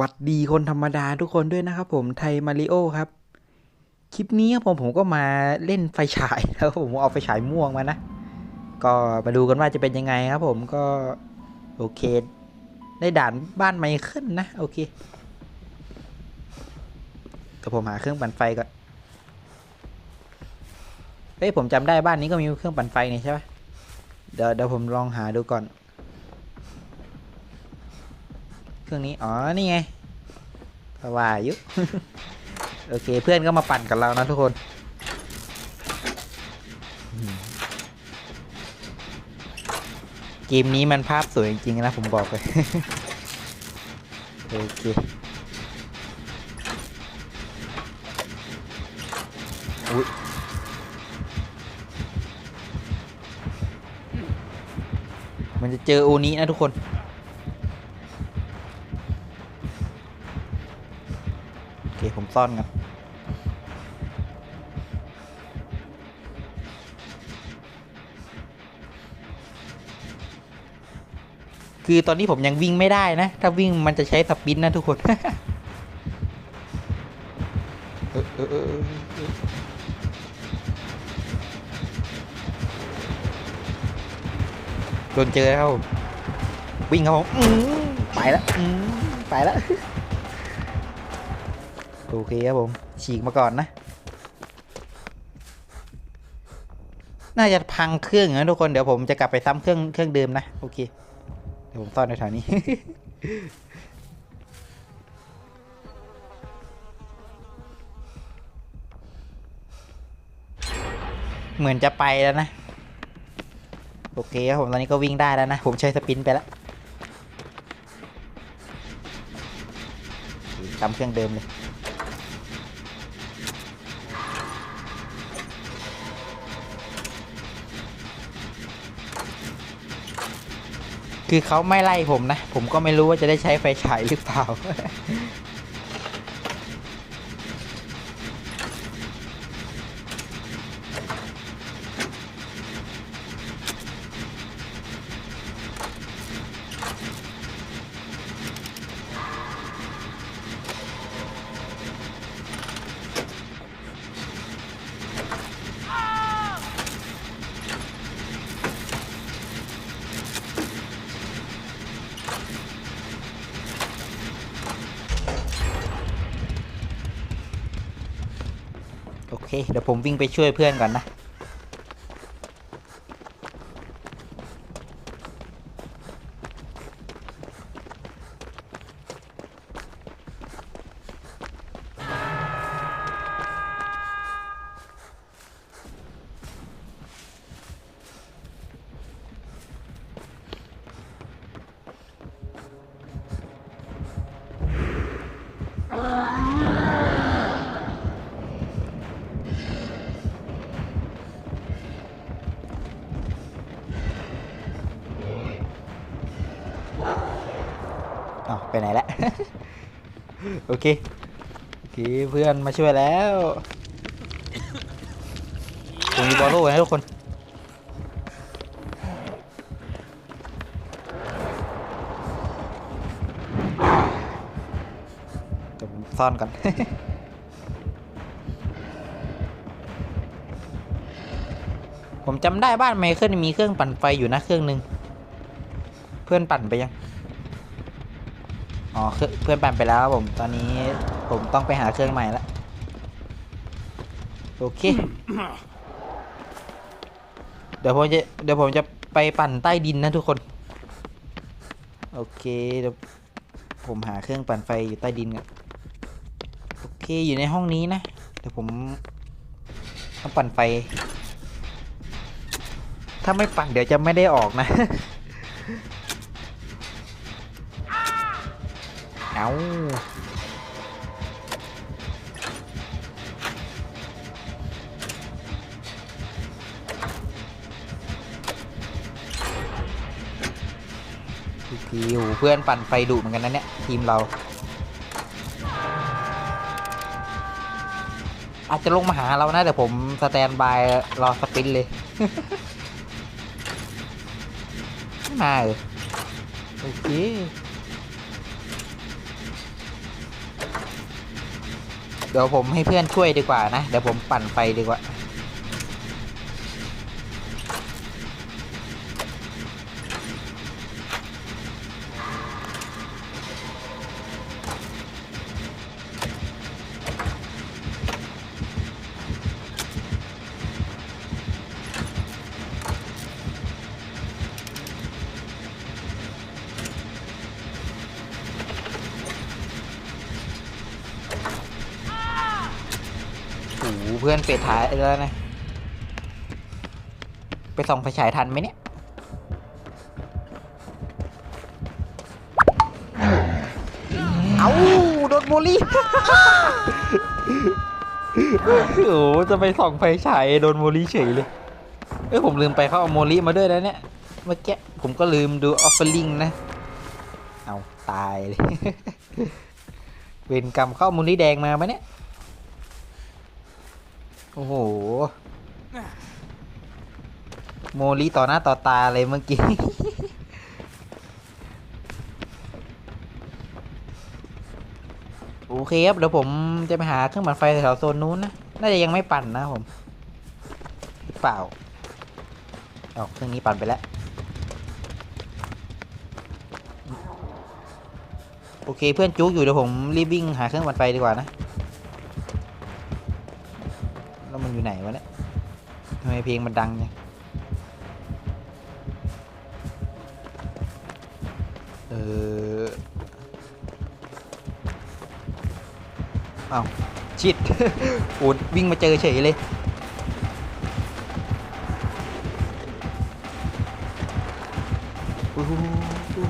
วัดดีคนธรรมดาทุกคนด้วยนะครับผมไทยมาริโอครับ คลิปนี้ครับผมผมก็มาเล่นไฟฉายแล้วผมเอาไฟฉายม่วงมานะ ก็มาดูกันว่าจะเป็นยังไงครับผมก็ โอเค ได้ด่านบ้านไมเคิลนะ โอเคแต่ผมหาเครื่องปั่นไฟก่อนเฮ้ยผมจำได้บ้านนี้ก็มีเครื่องปั่นไฟนี่ใช่ปะเดี๋ยวเดี๋ยวผมลองหาดูก่อน เค รื่องนี้ อ๋อ นี่ไงก็ว่าอยุโอเค เพื่อนก็มาปั่นกับเรานะทุกคนอืมเกมนี้มันภาพสวยจริงๆนะผมบอกเลย โอเค อุ๊ยมันจะเจอโอนี้นะทุกคน โอเค ผม ซ่อนกันคือตอนนี้ผมยังวิ่งไม่ได้นะ ถ้าวิ่งมันจะใช้สปินนะทุกคนโดนเจอแล้ววิ่งครับผมอื้อไปแล้วไปแล้ว โอเคครับผม ฉีกมาก่อนนะ น่าจะพังเครื่องนะทุกคน เดี๋ยวผมจะกลับไปซ้ำเครื่องเครื่องเดิมนะ โอเค เดี๋ยวผมซ่อนในแถวนี้ เหมือนจะไปแล้วนะ โอเคครับผม ตอนนี้ก็วิ่งได้แล้วนะ ผมใช้สปินไปแล้วทำเครื่องเดิมเลย คือเขาไม่ไล่ผมนะ ผมก็ไม่รู้ว่าจะได้ใช้ไฟฉายหรือเปล่า โอเค เดี๋ยวผมวิ่งไปช่วยเพื่อนก่อนนะ โอเคโอเคเพื่อนมาช่วยแล้วผมมีบอลโล่นะทุกคนเดี๋ยวผมซ่อนก่อนผมจำได้บ้านไมเคิลมีเครื่องปั่นไฟอยู่นะเครื่องหนึ่งเพื่อนปั่นไปยัง อ๋อเครื่องเพื่อนปั่นไปแล้วครับผมตอนนี้ผมต้องไปหาเครื่องใหม่ละโอเค เดี๋ยวผมจะเดี๋ยวผมจะไปปั่นใต้ดินนะทุกคน โอเคเดี๋ยวผมหาเครื่องปั่นไฟอยู่ใต้ดินกันโอเคอยู่ในห้องนี้นะ เดี๋ยวผมต้องปั่นไฟ ถ้าไม่ปั่นเดี๋ยวจะไม่ได้ออกนะ เอาทีทีโอ้โหเพื่อนปั่นไฟดุเหมือนกันนะเนี่ย ทีมเรา อาจจะลงมาหาเรานะแต่ผมสแตนบายรอสปินเลย ไม่มาเออโอเค เดี๋ยวผมให้เพื่อนช่วยดีกว่านะ เดี๋ยวผมปั่นไฟดีกว่า โอ้โหเพื่อนเปดท้ายแล้วนะ ไปส่องไฟฉายทันไหมเนี่ย เอาโดนโมลี่ โอ้โหจะไปส่องไฟฉายโดนโมลี่เฉยเลย เอ้ยผมลืมไปเขาเอาโมลี่มาด้วยแล้วเนี่ย เมื่อกี้ผมก็ลืมดูออฟเฟอร์ลิงนะ เอาตายเลย เวรกรรมเข้าโมลี่แดงมาไหมเนี่ย โอ้โห โมลีต่อหน้าต่อตาเลยเมื่อกี้ โอเคครับ เดี๋ยวผมจะไปหาเครื่องปั่นไฟแถวโซนนู้นนะ น่าจะยังไม่ปั่นนะผมหรือเปล่าเอาเครื่องนี้ปั่นไปแล้ว โอเคเพื่อนจุกอยู่เดี๋ยวผมรีบวิ่งหาเครื่องปั่นไฟดีกว่านะ อยู่ไหนวะเนี่ยทำไมเพลงมันดังเนี่ยเออเอาชิดโอ้วิ่งมาเจอเฉยเลยอู้หูอู้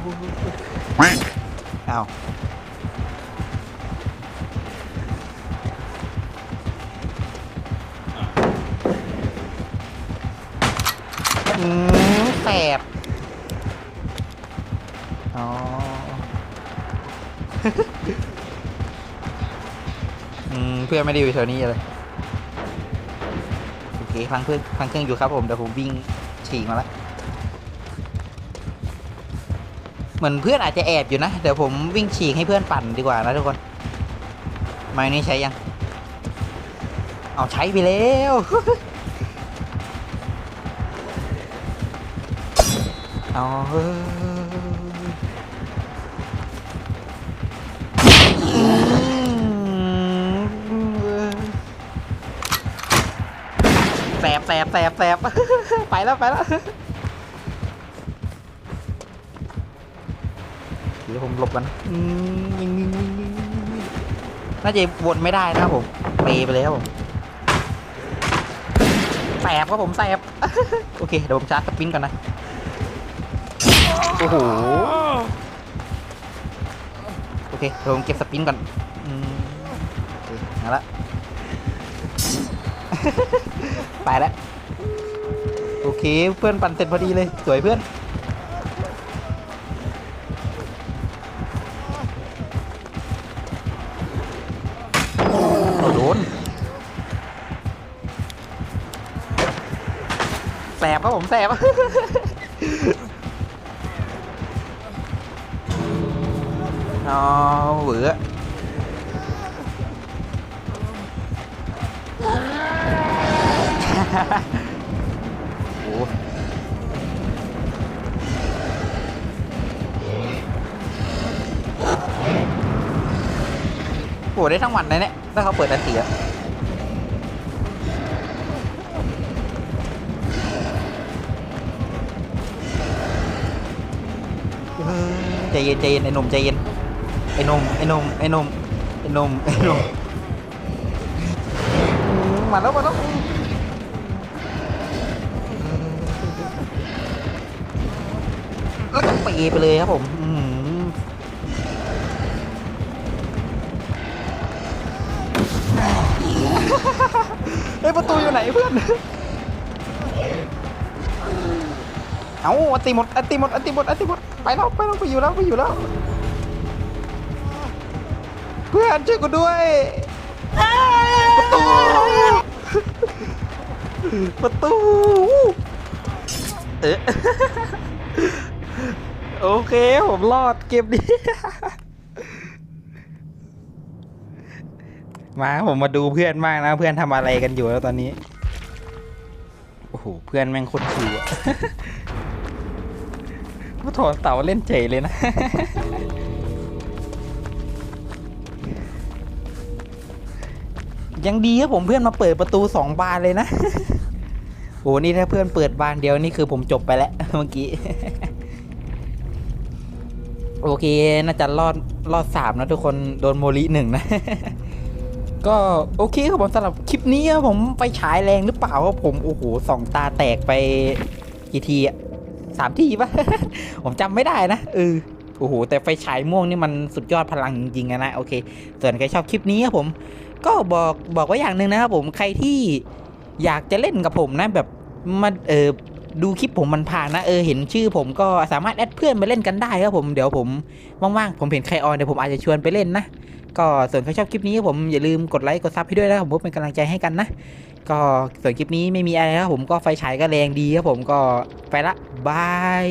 อาอืมแสบ อ๋อ อืม เพื่อนไม่ได้อยู่แถวนี้เลย โอเคพังเพื่อนพังเครื่องอยู่ครับผม เดี๋ยวผมวิ่งฉีกมาแล้วเหมือนเพื่อนอาจจะแอบอยู่นะ เดี๋ยวผมวิ่งฉีกให้เพื่อนปั่นดีกว่านะทุกคนไม้นี้ใช้ยัง เอาใช้ไปแล้ว เอาเฮ้แสบแสบแสบแสบไปแล้วไปแล้วเดี๋ยวผมหลบกันน่าจะวนไม่ได้นะครับผมเปไปเลยครับผมแสบครับผมแสบโอเคเดี๋ยวผมชาร์จสปินก่อนนะ โอ้โห โอเคเดี๋ยวผมเก็บสปินก่อนอืมโอเคมาละ ไปแล้ว โอเค เพื่อนปั่นเสร็จพอดีเลย สวยเพื่อนโอ้โดนแสบครับผมแสบ อ๋อเบื่อโอ้โหได้ทั้งวันเลยเนี่ยถ้าเขาเปิดอันเสียใจเย็นใจเย็นไอ้หนุ่มใจเย็น ไอ้นมไอ้นมไอ้นมไอ้นมไอ้นมมาแล้วมาแล้วแล้วก็ปีไปเลยครับผมเฮ้ยประตูอยู่ไหนเพื่อน เอาอติหมดอติหมดอติหมดอติหมด ไปแล้วไปแล้วไปอยู่แล้วไปอยู่แล้ว เพื่อนช่วยกูด้วย ประตู ประตู เอ๊ะ โอเคผมรอดเกมนี้ มาผมมาดูเพื่อนมากนะ เพื่อนทำอะไรกันอยู่แล้วตอนนี้ โอ้โห เพื่อนแม่งโคตรชิวอะว่าถอดเต่าเล่นเฉยเลยนะ ยังดีครับผมเพื่อนมาเปิดประตูสองบานเลยนะโอ้นี่ถ้าเพื่อนเปิดบานเดียวนี่คือผมจบไปแล้วเมื่อกี้ โอเค น่าจะรอดรอดสามนะทุกคนโดนโมลิหนึ่งนะ ก็โอเคครับผมสำหรับคลิปนี้ครับผมไปฉายแรงหรือเปล่าครับผมโอ้โหสองตาแตกไปกี่ทีอะสามทีปะผมจำไม่ได้นะเออโอ้โหแต่ไฟฉายม่วงนี่มันสุดยอดพลังจริงๆนะโอเค ส่วนใครชอบคลิปนี้ครับผม ก็บอกบอกไว้อย่างหนึ่งนะครับผมใครที่อยากจะเล่นกับผมนะแบบมาเออดูคลิปผมมันผ่านนะเออเห็นชื่อผมก็สามารถแอดเพื่อนมาเล่นกันได้ครับผมเดี๋ยวผมว่างๆผมเห็นใครออนเดี๋ยวผมอาจจะชวนไปเล่นนะก็ส่วนใครชอบคลิปนี้ครับผมอย่าลืมกดไลค์กดซับให้ด้วยนะครับผมเพื่อเป็นกำลังใจให้กันนะก็ส่วนคลิปนี้ไม่มีอะไรครับผมก็ไฟฉายก็แรงดีครับผมก็ไปละบาย